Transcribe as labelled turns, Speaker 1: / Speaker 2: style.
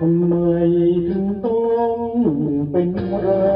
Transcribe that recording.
Speaker 1: ทำไมถึงต้องเป็นเรา